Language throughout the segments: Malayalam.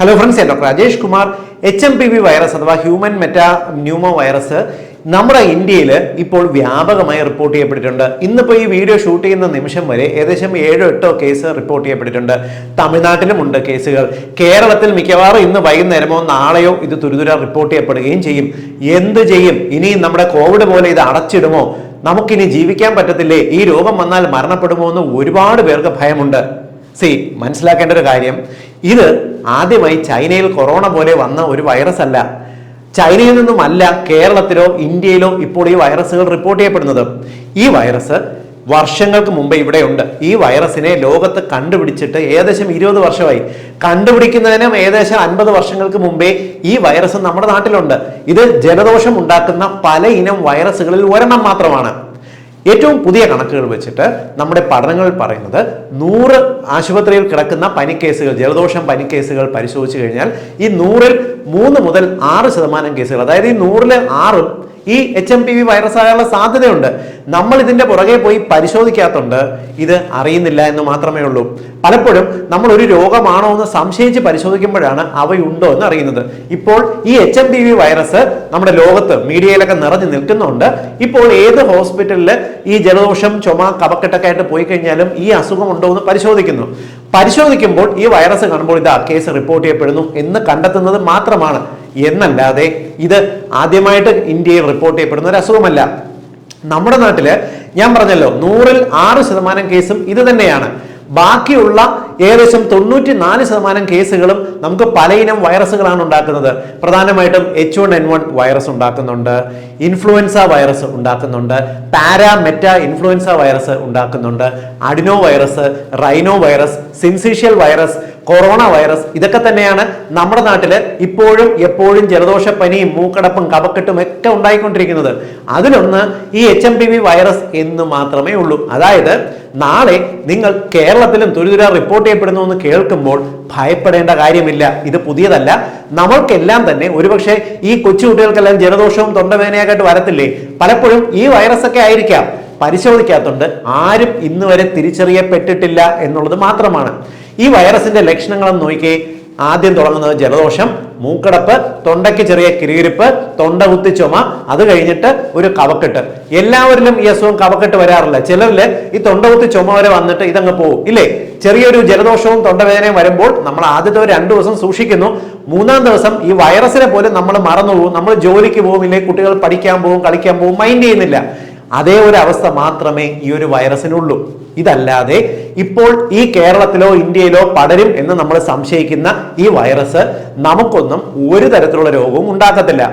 ഹലോ ഫ്രണ്ട്സ് ഞാൻ doctor Rajesh Kumar H M P V virus human metapneumovirus virus നമ്മുടെ ഇന്ത്യയിൽ ഇപ്പോൾ വ്യാപകമായി റിപ്പോർട്ട് ചെയ്യപ്പെട്ടിട്ടുണ്ട്. ഇന്നിപ്പോൾ ഈ വീഡിയോ ഷൂട്ട് ചെയ്യുന്ന നിമിഷം വരെ ഏകദേശം ഏഴോ എട്ടോ കേസ് റിപ്പോർട്ട് ചെയ്യപ്പെട്ടിട്ടുണ്ട്. തമിഴ്നാട്ടിലും ഉണ്ട് കേസുകൾ കേരളത്തിൽ മിക്കവാറും ഇന്ന് വൈകുന്നേരമോ നാളെയോ ഇത് തുരിതുര റിപ്പോർട്ട് ചെയ്യപ്പെടുകയും ചെയ്യും. എന്ത് ചെയ്യും? ഇനി നമ്മുടെ കോവിഡ് പോലെ ഇത് അടച്ചിടുമോ? നമുക്കിനി ജീവിക്കാൻ പറ്റത്തില്ലേ? ഈ രോഗം വന്നാൽ മരണപ്പെടുമോ എന്ന് ഒരുപാട് പേർക്ക് ഭയമുണ്ട്. സി മനസ്സിലാക്കേണ്ട ഒരു കാര്യം. ഇത് ആദ്യമായി ചൈനയിൽ കൊറോണ പോലെ വന്ന ഒരു വൈറസ് അല്ല. ചൈനയിൽ നിന്നുമല്ല കേരളത്തിലോ ഇന്ത്യയിലോ ഇപ്പോൾ ഈ വൈറസുകൾ റിപ്പോർട്ട് ചെയ്യപ്പെടുന്നത്. ഈ വൈറസ് വർഷങ്ങൾക്ക് മുമ്പ് ഇവിടെയുണ്ട്. ഈ വൈറസിനെ ലോകത്ത് കണ്ടുപിടിച്ചിട്ട് ഏകദേശം ഇരുപത് വർഷമായി. കണ്ടുപിടിക്കുന്നതിനും ഏകദേശം അൻപത് വർഷങ്ങൾക്ക് മുമ്പേ ഈ വൈറസ് നമ്മുടെ നാട്ടിലുണ്ട്. ഇത് ജലദോഷം ഉണ്ടാക്കുന്ന പല ഇനം വൈറസുകളിൽ ഒരെണ്ണം മാത്രമാണ്. ഏറ്റവും പുതിയ കണക്കുകൾ വെച്ചിട്ട് നമ്മുടെ പഠനങ്ങൾ പറയുന്നത് നൂറ് ആശുപത്രിയിൽ കിടക്കുന്ന പനിക്കേസുകൾ ജലദോഷം പനിക്കേസുകൾ പരിശോധിച്ചു കഴിഞ്ഞാൽ ഈ നൂറിൽ മൂന്ന് മുതൽ ആറ് ശതമാനം കേസുകൾ അതായത് ഈ നൂറിൽ ആറും ഈ H M P V virus ആകാനുള്ള സാധ്യതയുണ്ട്. നമ്മൾ ഇതിന്റെ പുറകെ പോയി പരിശോധിക്കാത്തുണ്ട് ഇത് അറിയുന്നില്ല എന്ന് മാത്രമേ ഉള്ളൂ. പലപ്പോഴും നമ്മൾ ഒരു രോഗമാണോ എന്ന് സംശയിച്ച് പരിശോധിക്കുമ്പോഴാണ് അവയുണ്ടോ എന്ന് അറിയുന്നത്. ഇപ്പോൾ ഈ H M P V virus നമ്മുടെ ലോകത്ത് മീഡിയയിലൊക്കെ നിറഞ്ഞു നിൽക്കുന്നുണ്ട് ഇപ്പോൾ ഏത് ഹോസ്പിറ്റലിൽ ഈ ജലദോഷം ചുമ കപക്കെട്ടൊക്കെ ആയിട്ട് പോയി കഴിഞ്ഞാലും ഈ അസുഖം ഉണ്ടോ എന്ന് പരിശോധിക്കുന്നു. പരിശോധിക്കുമ്പോൾ ഈ വൈറസ് കാണുമ്പോൾ ആ കേസ് റിപ്പോർട്ട് ചെയ്യപ്പെടുന്നു എന്ന് കണ്ടെത്തുന്നത് മാത്രമാണ്. എന്നല്ലാതെ ഇത് ആദ്യമായിട്ട് ഇന്ത്യയിൽ റിപ്പോർട്ട് ചെയ്യപ്പെടുന്ന ഒരു അസുഖമല്ല. നമ്മുടെ നാട്ടിൽ ഞാൻ പറഞ്ഞല്ലോ നൂറിൽ ആറ് ശതമാനം കേസും ഇത് തന്നെയാണ്. ബാക്കിയുള്ള ഏകദേശം തൊണ്ണൂറ്റി നാല് ശതമാനം കേസുകളും നമുക്ക് പലയിനം വൈറസുകളാണ് ഉണ്ടാക്കുന്നത്. പ്രധാനമായിട്ടും H one N one virus ഉണ്ടാക്കുന്നുണ്ട് ഇൻഫ്ലുവൻസ വൈറസ് ഉണ്ടാക്കുന്നുണ്ട് പാരാമെറ്റ ഇൻഫ്ലുവൻസ വൈറസ് ഉണ്ടാക്കുന്നുണ്ട് adenovirus rhinovirus syncytial virus corona virus. ഇതൊക്കെ തന്നെയാണ് നമ്മുടെ നാട്ടിൽ ഇപ്പോഴും എപ്പോഴും ജലദോഷപ്പനിയും മൂക്കടപ്പും കപക്കെട്ടും ഒക്കെ ഉണ്ടായിക്കൊണ്ടിരിക്കുന്നത്. അതിലൊന്ന് ഈ H M P V virus എന്ന് മാത്രമേ ഉള്ളൂ. അതായത് നാളെ നിങ്ങൾ കേരളത്തിലും തുരിതുര റിപ്പോർട്ട് ചെയ്യപ്പെടുന്നു എന്ന് കേൾക്കുമ്പോൾ ഭയപ്പെടേണ്ട കാര്യമില്ല. ഇത് പുതിയതല്ല. നമ്മൾക്കെല്ലാം തന്നെ ഒരുപക്ഷെ ഈ കൊച്ചുകുട്ടികൾക്കെല്ലാം ജലദോഷവും തൊണ്ടവേദനയൊക്കെ ആയിട്ട് വരത്തില്ലേ? പലപ്പോഴും ഈ വൈറസ് ഒക്കെ ആയിരിക്കാം. പരിശോധിക്കാത്തതുകൊണ്ട് ആരും ഇന്നുവരെ തിരിച്ചറിയപ്പെട്ടിട്ടില്ല എന്നുള്ളത് മാത്രമാണ്. ഈ വൈറസിന്റെ ലക്ഷണങ്ങൾ നോക്കിയേ ആദ്യം തുടങ്ങുന്നത് ജലദോഷം മൂക്കടപ്പ് തൊണ്ടയ്ക്ക് ചെറിയ കിരികിരിപ്പ് തൊണ്ട കുത്തി ചുമ അത് കഴിഞ്ഞിട്ട് ഒരു കവക്കെട്ട് എല്ലാവരിലും ഈ അസുഖം കവക്കെട്ട് വരാറില്ല. ചിലരിൽ ഈ തൊണ്ട കുത്തി ചുമ വരെ വന്നിട്ട് ഇതങ്ങ് പോകും ഇല്ലേ? ചെറിയൊരു ജലദോഷവും തൊണ്ടവേദനയും വരുമ്പോൾ നമ്മൾ ആദ്യത്തെ ഒരു രണ്ടു ദിവസം സൂക്ഷിക്കുന്നു. മൂന്നാം ദിവസം ഈ വൈറസിനെ പോലും നമ്മൾ മറന്നു പോകും നമ്മൾ ജോലിക്ക് പോകും ഇല്ലെങ്കിൽ കുട്ടികൾ പഠിക്കാൻ പോകും കളിക്കാൻ പോകും മൈൻഡ് ചെയ്യുന്നില്ല. അതേ ഒരു അവസ്ഥ മാത്രമേ ഈ ഒരു വൈറസിനുള്ളൂ. ഇതല്ലാതെ ഇപ്പോൾ ഈ കേരളത്തിലോ ഇന്ത്യയിലോ പടരും എന്ന് നമ്മൾ സംശയിക്കുന്ന ഈ വൈറസ് നമുക്കൊന്നും ഒരു തരത്തിലുള്ള രോഗവും ഉണ്ടാക്കത്തില്ല.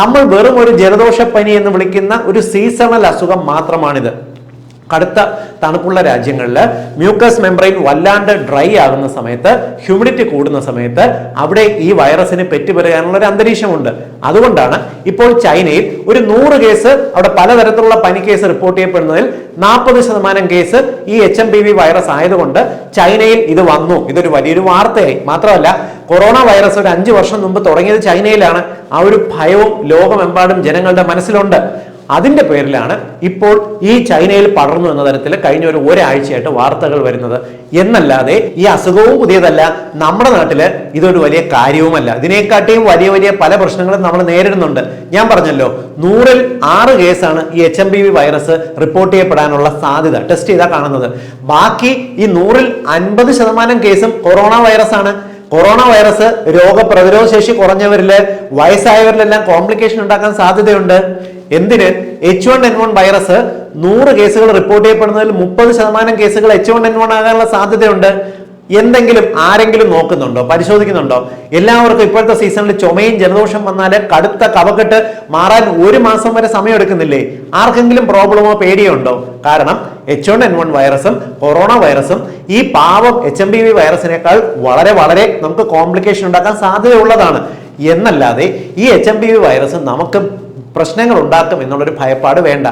നമ്മൾ വെറും ഒരു ജലദോഷപ്പനി എന്ന് വിളിക്കുന്ന ഒരു സീസണൽ അസുഖം മാത്രമാണിത്. കടുത്ത തണുപ്പുള്ള രാജ്യങ്ങളിൽ മ്യൂക്കസ് മെംബ്രെയിൻ വല്ലാണ്ട് ഡ്രൈ ആകുന്ന സമയത്ത് ഹ്യൂമിഡിറ്റി കൂടുന്ന സമയത്ത് അവിടെ ഈ വൈറസിന് പെറ്റുപെരുകാനുള്ള ഒരു അന്തരീക്ഷമുണ്ട്. അതുകൊണ്ടാണ് ഇപ്പോൾ ചൈനയിൽ ഒരു നൂറ് കേസ് അവിടെ പലതരത്തിലുള്ള പനി കേസ് റിപ്പോർട്ട് ചെയ്യപ്പെടുന്നതിൽ നാൽപ്പത് ശതമാനം കേസ് ഈ H M P V virus ആയതുകൊണ്ട് ചൈനയിൽ ഇത് വന്നു. ഇതൊരു വലിയൊരു വാർത്തയായി. മാത്രമല്ല കൊറോണ വൈറസ് ഒരു അഞ്ചു വർഷം മുമ്പ് തുടങ്ങിയത് ചൈനയിലാണ്. ആ ഒരു ഭയവും ലോകമെമ്പാടും ജനങ്ങളുടെ മനസ്സിലുണ്ട്. അതിന്റെ പേരിലാണ് ഇപ്പോൾ ഈ ചൈനയിൽ പടർന്നു എന്ന തരത്തിൽ കഴിഞ്ഞ ഒരു ഒരാഴ്ചയായിട്ട് വാർത്തകൾ വരുന്നത്. എന്നല്ലാതെ ഈ അസുഖവും പുതിയതല്ല. നമ്മുടെ നാട്ടിൽ ഇതൊരു വലിയ കാര്യവുമല്ല. ഇതിനെക്കാട്ടിയും വലിയ വലിയ പല പ്രശ്നങ്ങളും നമ്മൾ നേരിടുന്നുണ്ട്. ഞാൻ പറഞ്ഞല്ലോ നൂറിൽ ആറ് കേസാണ് ഈ H M V virus report ചെയ്യപ്പെടാനുള്ള സാധ്യത. ടെസ്റ്റ് ചെയ്താൽ കാണുന്നത്. ബാക്കി ഈ നൂറിൽ അൻപത് ശതമാനം കേസും കൊറോണ വൈറസ് ആണ്. കൊറോണ വൈറസ് രോഗപ്രതിരോധ ശേഷി കുറഞ്ഞവരിൽ വയസ്സായവരിലെല്ലാം കോംപ്ലിക്കേഷൻ ഉണ്ടാക്കാൻ സാധ്യതയുണ്ട്. എന്തിന്? H one N one virus നൂറ് കേസുകൾ റിപ്പോർട്ട് ചെയ്യപ്പെടുന്നതിൽ മുപ്പത് ശതമാനം കേസുകൾ എച്ച് വൺ എൻ വൺ ആകാനുള്ള സാധ്യതയുണ്ട്. എന്തെങ്കിലും ആരെങ്കിലും നോക്കുന്നുണ്ടോ? പരിശോധിക്കുന്നുണ്ടോ? എല്ലാവർക്കും ഇപ്പോഴത്തെ സീസണിൽ ചുമയും ജലദോഷം വന്നാൽ കടുത്ത കവക്കെട്ട് മാറാൻ ഒരു മാസം വരെ സമയം എടുക്കുന്നില്ലേ ആർക്കെങ്കിലും പ്രോബ്ലമോ പേടിയോ ഉണ്ടോ? കാരണം എച്ച് വൺ എൻ വൺ വൈറസും കൊറോണ വൈറസും ഈ പാവം എച്ച് എം വി വൈറസിനേക്കാൾ വളരെ വളരെ നമുക്ക് കോംപ്ലിക്കേഷൻ ഉണ്ടാക്കാൻ സാധ്യതയുള്ളതാണ്. എന്നല്ലാതെ ഈ എച്ച് എം വി വൈറസ് നമുക്ക് പ്രശ്നങ്ങൾ ഉണ്ടാക്കും എന്നുള്ളൊരു ഭയപ്പാട് വേണ്ട.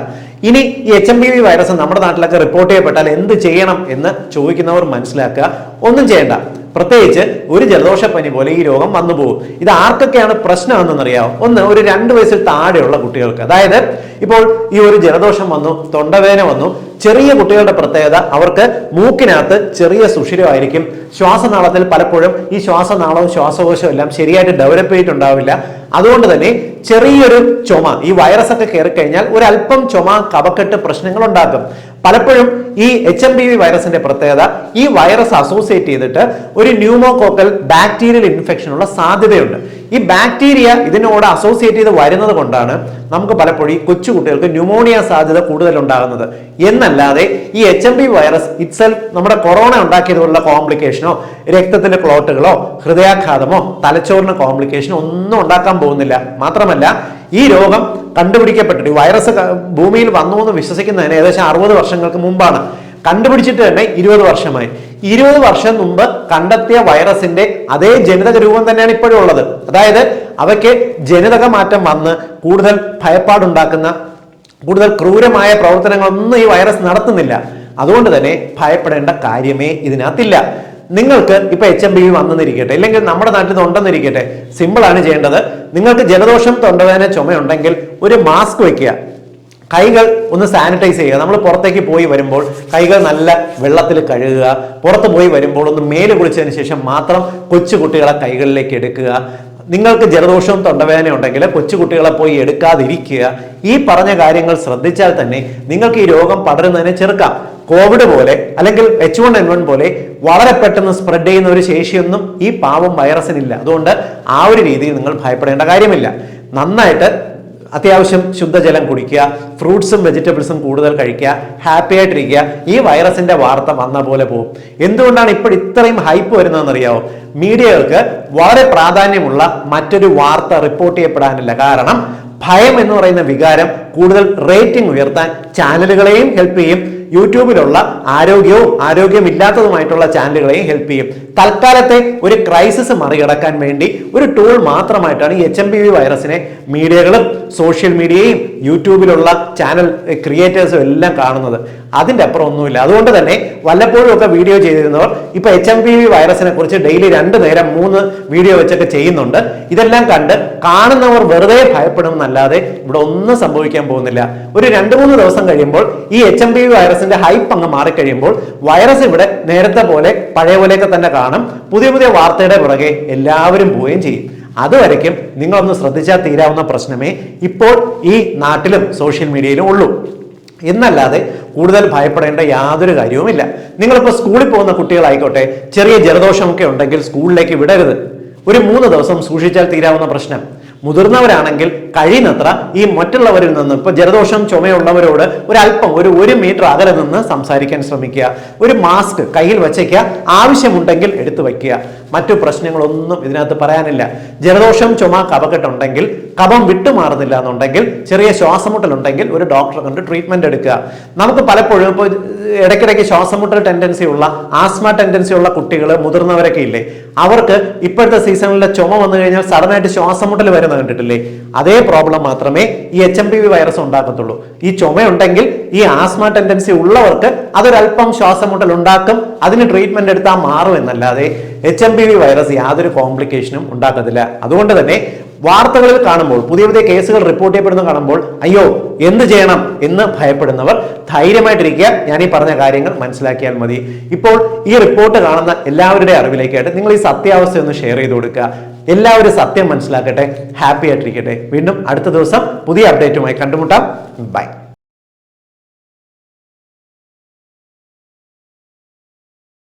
ഇനി ഈ H M P V virus നമ്മുടെ നാട്ടിലൊക്കെ റിപ്പോർട്ട് ചെയ്യപ്പെട്ടാൽ എന്ത് ചെയ്യണം എന്ന് ചോദിക്കുന്നവർ മനസ്സിലാക്കുക. ഒന്നും ചെയ്യേണ്ട. പ്രത്യേകിച്ച് ഒരു ജലദോഷപ്പനി പോലെ ഈ രോഗം വന്നു പോകും. ഇത് ആർക്കൊക്കെയാണ് പ്രശ്നമെന്നറിയാമോ ഒന്ന് ഒരു രണ്ട് വയസ്സിൽ താഴെയുള്ള കുട്ടികൾക്ക്. അതായത് ഇപ്പോൾ ഈ ഒരു ജലദോഷം വന്നു തൊണ്ടവേദന വന്നു ചെറിയ കുട്ടികളുടെ പ്രത്യേകത അവർക്ക് മൂക്കിനകത്ത് ചെറിയ സുഷിരമായിരിക്കും ശ്വാസനാളത്തിൽ പലപ്പോഴും ഈ ശ്വാസനാളവും ശ്വാസകോശവും എല്ലാം ശരിയായിട്ട് ഡെവലപ്പ് ചെയ്തിട്ടുണ്ടാവില്ല. അതുകൊണ്ട് തന്നെ ചെറിയൊരു ചുമ ഈ വൈറസ് ഒക്കെ കയറി കഴിഞ്ഞാൽ ഒരല്പം ചുമ കവക്കെട്ട് പ്രശ്നങ്ങൾ ഉണ്ടാക്കും പലപ്പോഴും ഈ എച്ച് എം പി വി വൈറസിന്റെ പ്രത്യേകത ഈ വൈറസ് അസോസിയേറ്റ് ചെയ്തിട്ട് ഒരു ന്യൂമോകോക്കൽ ബാക്ടീരിയൽ ഇൻഫെക്ഷനുള്ള സാധ്യതയുണ്ട്. ഈ ബാക്ടീരിയ ഇതിനോട് അസോസിയേറ്റ് ചെയ്ത് വരുന്നത് കൊണ്ടാണ് നമുക്ക് പലപ്പോഴും ഈ കൊച്ചു കുട്ടികൾക്ക് ന്യൂമോണിയ സാധ്യത കൂടുതൽ ഉണ്ടാകുന്നത് എന്നല്ലാതെ ഈ H M P virus itself നമ്മുടെ കൊറോണ ഉണ്ടാക്കിയതുപോലുള്ള കോംപ്ലിക്കേഷനോ രക്തത്തിന്റെ ക്ലോട്ടുകളോ ഹൃദയാഘാതമോ തലച്ചോറിന് കോംപ്ലിക്കേഷനോ ഒന്നും ഉണ്ടാക്കാൻ പോകുന്നില്ല. മാത്രമല്ല ഈ രോഗം കണ്ടുപിടിക്കപ്പെട്ടിട്ട് ഈ വൈറസ് ഭൂമിയിൽ വന്നു എന്ന് വിശ്വസിക്കുന്നതിന് ഏകദേശം അറുപത് വർഷങ്ങൾക്ക് മുമ്പാണ്. കണ്ടുപിടിച്ചിട്ട് തന്നെ ഇരുപത് വർഷമായി. ഇരുപത് വർഷം മുമ്പ് കണ്ടെത്തിയ വൈറസിന്റെ അതേ ജനിതക രൂപം തന്നെയാണ് ഇപ്പോഴും ഉള്ളത്. അതായത് അവയ്ക്ക് ജനിതക മാറ്റം വന്ന് കൂടുതൽ ഭയപ്പാടുണ്ടാക്കുന്ന കൂടുതൽ ക്രൂരമായ പ്രവർത്തനങ്ങളൊന്നും ഈ വൈറസ് നടത്തുന്നില്ല. അതുകൊണ്ട് തന്നെ ഭയപ്പെടേണ്ട കാര്യമേ ഇതിനകത്തില്ല. നിങ്ങൾക്ക് ഇപ്പൊ എച്ച് എം ബി വന്നെന്നിരിക്കട്ടെ ഇല്ലെങ്കിൽ നമ്മുടെ നാട്ടിൽ നിന്ന് ഉണ്ടെന്നിരിക്കട്ടെ സിമ്പിൾ ആണ് ചെയ്യേണ്ടത്. നിങ്ങൾക്ക് ജലദോഷം തൊണ്ടവേദന ചുമയുണ്ടെങ്കിൽ ഒരു മാസ്ക് വെക്കുക. കൈകൾ ഒന്ന് സാനിറ്റൈസ് ചെയ്യുക. നമ്മൾ പുറത്തേക്ക് പോയി വരുമ്പോൾ കൈകൾ നല്ല വെള്ളത്തിൽ കഴുകുക. പുറത്ത് പോയി വരുമ്പോൾ ഒന്ന് മേൽ കുളിച്ചതിന് ശേഷം മാത്രം കൊച്ചു കുട്ടികളെ കൈകളിലേക്ക് എടുക്കുക. നിങ്ങൾക്ക് ജലദോഷവും തൊണ്ടവേദന ഉണ്ടെങ്കിൽ കൊച്ചുകുട്ടികളെ പോയി എടുക്കാതിരിക്കുക. ഈ പറഞ്ഞ കാര്യങ്ങൾ ശ്രദ്ധിച്ചാൽ തന്നെ നിങ്ങൾക്ക് ഈ രോഗം പടരുന്നതിനെ ചെറുക്കാം. കോവിഡ് പോലെ അല്ലെങ്കിൽ എച്ച് വൺ എൻ വൺ പോലെ വളരെ പെട്ടെന്ന് സ്പ്രെഡ് ചെയ്യുന്ന ഒരു ശേഷിയൊന്നും ഈ പാവം വൈറസിനില്ല അതുകൊണ്ട് ആ ഒരു രീതിയിൽ നിങ്ങൾ ഭയപ്പെടേണ്ട കാര്യമില്ല. നന്നായിട്ട് അത്യാവശ്യം ശുദ്ധജലം കുടിക്കുക ഫ്രൂട്ട്സും വെജിറ്റബിൾസും കൂടുതൽ കഴിക്കുക ഹാപ്പി ആയിട്ടിരിക്കുക. ഈ വൈറസിന്റെ വാർത്ത വന്ന പോലെ പോകും എന്തുകൊണ്ടാണ് ഇപ്പോൾ ഇത്രയും ഹൈപ്പ് വരുന്നതെന്ന് അറിയാവോ മീഡിയകൾക്ക് വളരെ പ്രാധാന്യമുള്ള മറ്റൊരു വാർത്ത റിപ്പോർട്ട് ചെയ്യപ്പെടാനില്ല. കാരണം ഭയം എന്ന് പറയുന്ന വികാരം കൂടുതൽ റേറ്റിംഗ് ഉയർത്താൻ ചാനലുകളെയും ഹെൽപ്പ് ചെയ്യും. യൂട്യൂബിലുള്ള ആരോഗ്യവും ആരോഗ്യമില്ലാത്തതുമായിട്ടുള്ള ചാനലുകളെയും ഹെൽപ്പ് ചെയ്യും. തൽക്കാലത്തെ ഒരു ക്രൈസിസ് മറികടക്കാൻ വേണ്ടി ഒരു ടൂൾ മാത്രമായിട്ടാണ് ഈ എച്ച് എം പി വി വൈറസിനെ മീഡിയകളും സോഷ്യൽ മീഡിയയും യൂട്യൂബിലുള്ള ചാനൽ ക്രിയേറ്റേഴ്സും എല്ലാം കാണുന്നത്. അതിന്റെ അപ്പുറം ഒന്നുമില്ല. അതുകൊണ്ട് തന്നെ വല്ലപ്പോഴും ഒക്കെ വീഡിയോ ചെയ്തിരുന്നവർ ഇപ്പൊ എച്ച് എം പി വി വൈറസിനെ കുറിച്ച് ഡെയിലി രണ്ട് നേരം മൂന്ന് വീഡിയോ വെച്ചൊക്കെ ചെയ്യുന്നുണ്ട്. ഇതെല്ലാം കണ്ട് കാണുന്നവർ വെറുതെ ഭയപ്പെടുമെന്നല്ലാതെ ഇവിടെ ഒന്നും സംഭവിക്കാൻ പോകുന്നില്ല. ഒരു രണ്ട് മൂന്ന് ദിവസം കഴിയുമ്പോൾ ഈ എച്ച് എം പി വി വൈറസിന്റെ ഹൈപ്പ് അങ്ങ് മാറിക്കഴിയുമ്പോൾ വൈറസ് ഇവിടെ നേരത്തെ പോലെ പഴയ പോലെയൊക്കെ തന്നെ കാണും. പുതിയ പുതിയ വാർത്തയുടെ പുറകെ എല്ലാവരും പോവുകയും ചെയ്യും. അതുവരയ്ക്കും നിങ്ങളൊന്ന് ശ്രദ്ധിച്ചാൽ തീരാവുന്ന പ്രശ്നമേ ഇപ്പോൾ ഈ നാട്ടിലും സോഷ്യൽ മീഡിയയിലും ഉള്ളൂ. എന്നല്ലാതെ കൂടുതൽ ഭയപ്പെടേണ്ട യാതൊരു കാര്യവുമില്ല. നിങ്ങളിപ്പോൾ സ്കൂളിൽ പോകുന്ന കുട്ടികളായിക്കോട്ടെ ചെറിയ ജലദോഷമൊക്കെ ഉണ്ടെങ്കിൽ സ്കൂളിലേക്ക് വിടരുത്. ഒരു മൂന്ന് ദിവസം സൂക്ഷിച്ചാൽ തീരാവുന്ന പ്രശ്നം. മുതിർന്നവരാണെങ്കിൽ കഴിയുന്നത്ര ഈ മറ്റുള്ളവരിൽ നിന്ന് ഇപ്പൊ ജലദോഷം ചുമയുള്ളവരോട് ഒരല്പം ഒരു ഒരു മീറ്റർ അകലെ നിന്ന് സംസാരിക്കാൻ ശ്രമിക്കുക. ഒരു മാസ്ക് കയ്യിൽ വെച്ചേക്കുക. ആവശ്യമുണ്ടെങ്കിൽ എടുത്തു വയ്ക്കുക. മറ്റു പ്രശ്നങ്ങളൊന്നും ഇതിനകത്ത് പറയാനില്ല. ജലദോഷം ചുമ കഫക്കെട്ടുണ്ടെങ്കിൽ കഫം വിട്ടുമാറുന്നില്ല എന്നുണ്ടെങ്കിൽ ചെറിയ ശ്വാസമുട്ടലുണ്ടെങ്കിൽ ഒരു ഡോക്ടറെ കണ്ട് ട്രീറ്റ്മെന്റ് എടുക്കുക. നമുക്ക് പലപ്പോഴും ഇപ്പോൾ ഇടയ്ക്കിടയ്ക്ക് ശ്വാസമുട്ടൽ ടെൻഡൻസി ഉള്ള ആസ്മ ടെൻഡൻസി ഉള്ള കുട്ടികൾ മുതിർന്നവരൊക്കെ ഇല്ലേ? അവർക്ക് ഇപ്പോഴത്തെ സീസണിലെ ചുമ വന്നു കഴിഞ്ഞാൽ സഡനായിട്ട് ശ്വാസമുട്ടൽ വരുന്ന കണ്ടിട്ടില്ലേ? അതേ പ്രോബ്ലം മാത്രമേ ഈ H M P V virus ഉണ്ടാക്കത്തുള്ളൂ. ഈ ചുമയുണ്ടെങ്കിൽ ഈ ആസ്മ ടെൻഡൻസി ഉള്ളവർക്ക് അതൊരല്പം ശ്വാസമുട്ടൽ ഉണ്ടാക്കും അതിന് ട്രീറ്റ്മെന്റ് എടുത്താൽ മാറും എന്നല്ലാതെ H M P V virus യാതൊരു കോംപ്ലിക്കേഷനും ഉണ്ടാക്കത്തില്ല. അതുകൊണ്ട് തന്നെ വാർത്തകളിൽ കാണുമ്പോൾ പുതിയ പുതിയ കേസുകൾ റിപ്പോർട്ട് ചെയ്യപ്പെടുന്ന കാണുമ്പോൾ അയ്യോ എന്ത് ചെയ്യണം എന്ന് ഭയപ്പെടുന്നവർ ധൈര്യമായിട്ടിരിക്കുക. ഞാൻ ഈ പറഞ്ഞ കാര്യങ്ങൾ മനസ്സിലാക്കിയാൽ മതി. ഇപ്പോൾ ഈ റിപ്പോർട്ട് കാണുന്ന എല്ലാവരുടെ അറിവിലേക്കായിട്ട് നിങ്ങൾ ഈ സത്യാവസ്ഥ ഒന്ന് ഷെയർ ചെയ്ത് കൊടുക്കുക. എല്ലാവരും സത്യം മനസ്സിലാക്കട്ടെ ഹാപ്പി ആയിട്ടിരിക്കട്ടെ. വീണ്ടും അടുത്ത ദിവസം പുതിയ അപ്ഡേറ്റുമായി കണ്ടുമുട്ടാം. ബൈ